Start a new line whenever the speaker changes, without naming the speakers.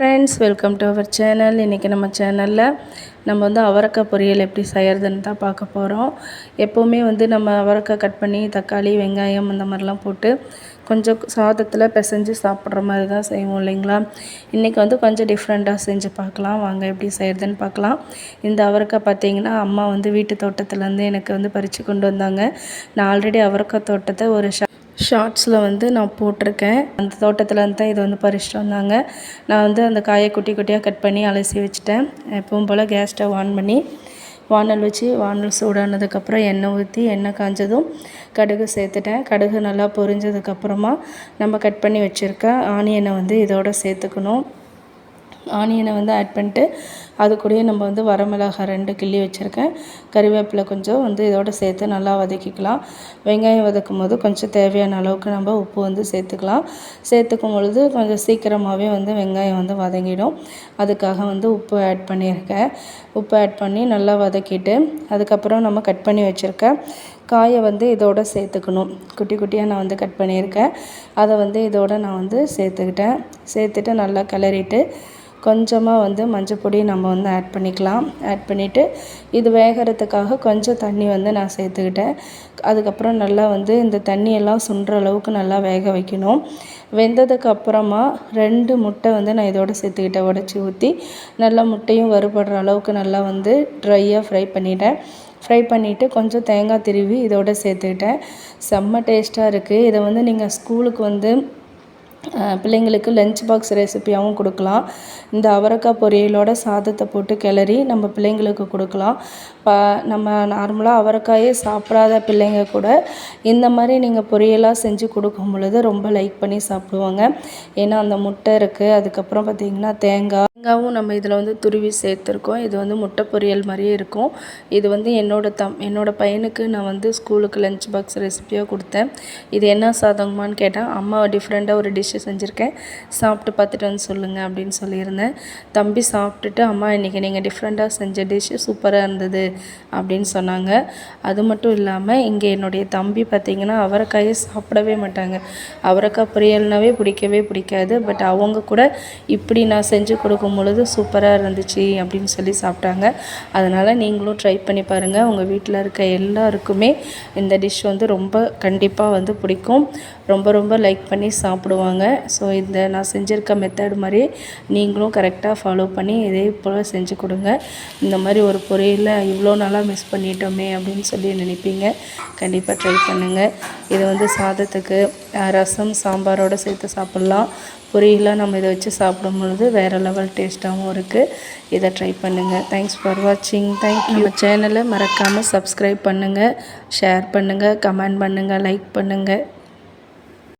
Friends welcome to our channel இன்றைக்கி நம்ம சேனலில் நம்ம வந்து அவரக்காய் பொரியல் எப்படி செய்கிறதுன்னு தான் பார்க்க போகிறோம் எப்போவுமே வந்து நம்ம அவரக்காய் கட் பண்ணி தக்காளி வெங்காயம் அந்த மாதிரிலாம் போட்டு கொஞ்சம் சாதத்தில் பிசைஞ்சு சாப்பிட்ற மாதிரி தான் செய்வோம் இல்லைங்களா? இன்றைக்கி வந்து கொஞ்சம் டிஃப்ரெண்ட்டாக செஞ்சு பார்க்கலாம். வாங்க எப்படி செய்கிறதுன்னு பார்க்கலாம். இந்த அவரைக்காய் பார்த்தீங்கன்னா அம்மா வந்து வீட்டு தோட்டத்துலேருந்து எனக்கு வந்து பறித்து கொண்டு வந்தாங்க. நான் ஆல்ரெடி அவரைக்காய் தோட்டத்தை ஒரு ஷா ஷார்ட்ஸில் வந்து நான் போட்டிருக்கேன். அந்த தோட்டத்துலேருந்து தான் இதை வந்து பறிச்சிட்டு வந்தாங்க. நான் வந்து அந்த காயை குட்டி குட்டியாக கட் பண்ணி அலசி வச்சுட்டேன். எப்பவும் போல் கேஸ் ஸ்டவ் ஆன் பண்ணி வானல் வச்சு வானல் சூடானதுக்கப்புறம் எண்ணெய் ஊற்றி எண்ணெய் காஞ்சதும் கடுகு சேர்த்துட்டேன். கடுகு நல்லா பொரிஞ்சதுக்கப்புறமா நம்ம கட் பண்ணி வச்சுருக்க ஆனியனை வந்து இதோட சேர்த்துக்கணும். ஆனியனை வந்து ஆட் பண்ணிட்டு அது கூடயே நம்ம வந்து வரமிளகாய் ரெண்டு கிள்ளி வச்சுருக்கேன். கறிவேப்பிலை கொஞ்சம் வந்து இதோட சேர்த்து நல்லா வதக்கிக்கலாம். வெங்காயம் வதக்கும் போது கொஞ்சம் தேவையான அளவுக்கு நம்ம உப்பு வந்து சேர்த்துக்கலாம். சேர்த்துக்கும் பொழுது கொஞ்சம் சீக்கிரமாகவே வந்து வெங்காயம் வந்து வதங்கிடும். அதுக்காக வந்து உப்பு ஆட் பண்ணியிருக்கேன். உப்பு ஆட் பண்ணி நல்லா வதக்கிட்டு அதுக்கப்புறம் நம்ம கட் பண்ணி வச்சுருக்க காயை வந்து இதோட சேர்த்துக்கணும். குட்டி குட்டியாக நான் வந்து கட் பண்ணியிருக்கேன். அதை வந்து இதோட நான் வந்து சேர்த்துக்கிட்டேன். சேர்த்துட்டு நல்லா கிளறிட்டு கொஞ்சமாக வந்து மஞ்சப்பொடி நம்ம வந்து ஆட் பண்ணிக்கலாம். ஆட் பண்ணிவிட்டு இது வேகிறதுக்காக கொஞ்சம் தண்ணி வந்து நான் சேர்த்துக்கிட்டேன். அதுக்கப்புறம் நல்லா வந்து இந்த தண்ணியெல்லாம் சுண்டுற அளவுக்கு நல்லா வேக வைக்கணும். வெந்ததுக்கு அப்புறமா ரெண்டு முட்டை வந்து நான் இதோட சேர்த்துக்கிட்டேன் உடச்சி ஊற்றி நல்லா முட்டையும் வறுபடுற அளவுக்கு நல்லா வந்து ட்ரையாக ஃப்ரை பண்ணிட்டேன். ஃப்ரை பண்ணிவிட்டு கொஞ்சம் தேங்காய் திருவி இதோட சேர்த்துக்கிட்டேன். செம்ம டேஸ்ட்டாக இருக்குது இதை வந்து நீங்கள் ஸ்கூலுக்கு வந்து பிள்ளைங்களுக்கு லஞ்ச் பாக்ஸ் ரெசிப்பியாகவும் கொடுக்கலாம். இந்த அவரைக்காய் பொரியலோட சாதத்தை போட்டு கிளறி நம்ம பிள்ளைங்களுக்கு கொடுக்கலாம். இப்போ நம்ம நார்மலாக அவரைக்காயே சாப்பிடாத பிள்ளைங்க கூட இந்த மாதிரி நீங்கள் பொரியலாக செஞ்சு கொடுக்கும் பொழுது ரொம்ப லைக் பண்ணி சாப்பிடுவாங்க. ஏன்னா அந்த முட்டை இருக்குது அதுக்கப்புறம் பார்த்திங்கன்னா தேங்காய் தேங்காவும் நம்ம இதில் வந்து துருவி சேர்த்துருக்கோம். இது வந்து முட்டை பொரியல் மாதிரியே இருக்கும். இது வந்து என்னோடய தம் என்னோடய பையனுக்கு நான் வந்து ஸ்கூலுக்கு லஞ்ச் பாக்ஸ் ரெசிபியாக கொடுத்தேன். இது என்ன சாதங்கமான்னு கேட்டால் அம்மா டிஃப்ரெண்ட்டாக ஒரு டிஷ்ஷு செஞ்சுருக்கேன். சாப்பிட்டு பார்த்துட்டு வந்து சொல்லுங்கள் அப்படின்னு சொல்லியிருந்தேன். தம்பி சாப்பிட்டுட்டு அம்மா இன்றைக்கி நீங்கள் டிஃப்ரெண்ட்டாக செஞ்ச டிஷ்ஷு சூப்பராக இருந்தது அப்படின்னு சொன்னாங்க. அது மட்டும் இல்லாமல் இங்கே என்னுடைய தம்பி பார்த்திங்கன்னா அவரைக்காயை சாப்பிடவே மாட்டாங்க. அவரைக்காய் பொரியல்னாவே பிடிக்கவே பிடிக்காது. பட் அவங்க கூட இப்படி நான் செஞ்சு கொடுக்கும் பொழுது சூப்பராக இருந்துச்சு அப்படின்னு சொல்லி சாப்பிட்டாங்க. அதனால் நீங்களும் ட்ரை பண்ணி பாருங்கள் உங்கள் வீட்டில் இருக்க எல்லாருக்குமே இந்த டிஷ் வந்து ரொம்ப கண்டிப்பாக வந்து பிடிக்கும். ரொம்ப ரொம்ப லைக் பண்ணி சாப்பிடுவாங்க. ஸோ இந்த நான் செஞ்சுருக்க மெத்தட் மாதிரி நீங்களும் கரெக்டாக ஃபாலோ பண்ணி இதே போல் செஞ்சு கொடுங்க. இந்த மாதிரி ஒரு பொரியலில் இவ்வளோ நாளாக மிஸ் பண்ணிட்டோமே அப்படின்னு சொல்லி நினைப்பீங்க. கண்டிப்பாக ட்ரை பண்ணுங்கள் இது வந்து சாதத்துக்கு ரசம் சாம்பாரோடு சேர்த்து சாப்பிட்லாம். பொரியலாக நம்ம இதை வச்சு சாப்பிடும் பொழுது வேறு லெவல் டேஸ்ட்டாகவும் இருக்குது இதை ட்ரை பண்ணுங்கள் தேங்க்ஸ் ஃபார் வாட்சிங் தேங்க் நம்ம சேனலை மறக்காமல் சப்ஸ்கிரைப் பண்ணுங்கள் ஷேர் பண்ணுங்கள் கமெண்ட் பண்ணுங்கள் லைக் பண்ணுங்கள்